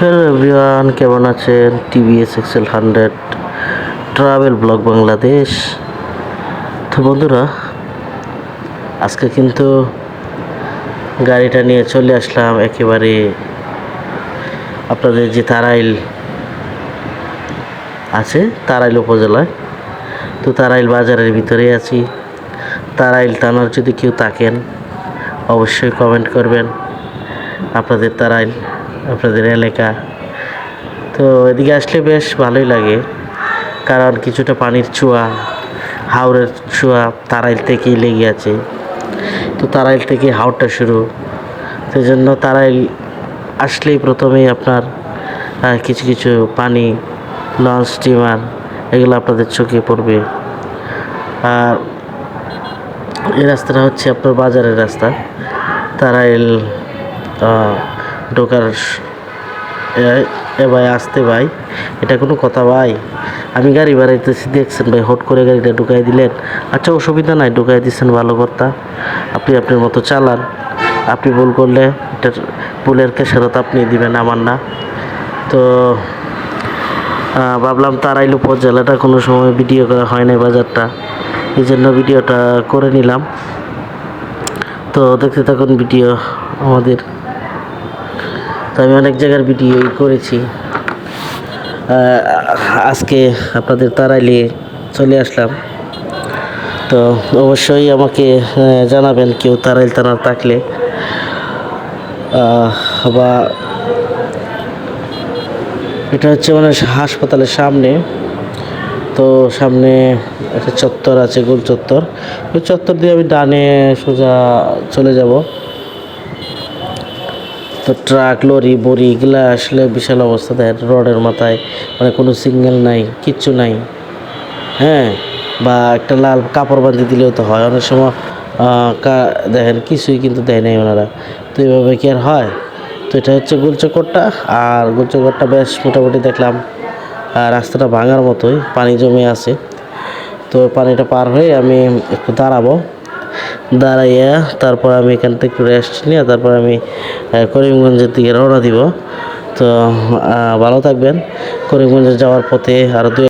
Hello everyone, কেমন আছেন? TVS XL hundred travel blog Bangladesh তো বন্ধুরা, আজকে কিন্তু গাড়িটা নিয়ে চলে আসলাম একেবারে আপনাদের যে তারাইল আছে, তারাইল উপজেলায়। তো তারাইল বাজারের ভিতরে আছি। তারাইল টানার যদি কেউ থাকেন, অবশ্যই কমেন্ট করবেন। আপনাদের তারাইল আপনাদের এলাকা। তো এদিকে আসলে বেশ ভালোই লাগে। কারণ কিছুটা পানির ছোঁয়া হাওড়ের ছোঁয়া তারাইল থেকেই লেগে আছে। তো তারাইল থেকে হাওড়টা শুরু। সেই জন্য তারাইল আসলেই প্রথমেই আপনার কিছু কিছু পানি, লঞ্চ স্টিমার এগুলো আপনাদের চোখে পড়বে। আর এই রাস্তাটা হচ্ছে আপনার বাজারের রাস্তা। তারাইল ঢোকার এ- ভাই, আসতে ভাই। এটা কোনো কথা ভাই। আমি গাড়ি বাড়াইতেছি দেখছেন ভাই, হট করে গাড়িটা ঢুকাই দিলেন। আচ্ছা অসুবিধা নাই, ঢুকাই দিচ্ছেন ভালো কথা। আপনি আপনার মতো চালান। আপনি ভুল করলে এটার ভুলের খেসারত আপনি দিবেন, আমার না। তো ভাবলাম তারাইল উপজেলাটা কোনো সময় ভিডিও করা হয় না বাজারটা। এই জন্য ভিডিওটা করে নিলাম। তো দেখতে থাকুন ভিডিও আমাদের। তো আমি অনেক জায়গার ভিডিও করেছি। আজকে আপনাদের তারাইলে চলে আসলাম। তো অবশ্যই আমাকে জানাবেন কেউ তারাইল টানার থাকলে। বা এটা হচ্ছে মানে হাসপাতালের সামনে। তো সামনে একটা চত্বর আছে, গোল চত্বর। ওই চত্বর দিয়ে আমি ডানে সোজা চলে যাব। তো ট্রাক লরি বড়ি এগুলা আসলে বিশাল অবস্থা। দেয় রডের মাথায় মানে কোনো সিগন্যাল নাই, কিচ্ছু নাই। হ্যাঁ? বা একটা লাল কাপড় বাঁধি দিলেও তো হয়। অনেক সময় দেখেন কিছুই কিন্তু দেয় নাই ওনারা। তো এইভাবে কি আর হয়? তো এটা হচ্ছে গোলচক্করটা। আর গোলচক্করটা বেশ মোটামুটি দেখলাম রাস্তাটা ভাঙার মতোই। পানি জমে আছে। তো পানিটা পার হয়ে আমি একটু দাঁড়াবো। দাঁড়াইয়া তারপর আমি এখান থেকে রেস্ট নিয়ে তারপর আমি করিমগঞ্জের দিকে রওনা দিব। তো ভালো থাকবেন। করিমগঞ্জে যাওয়ার পথে আরও দু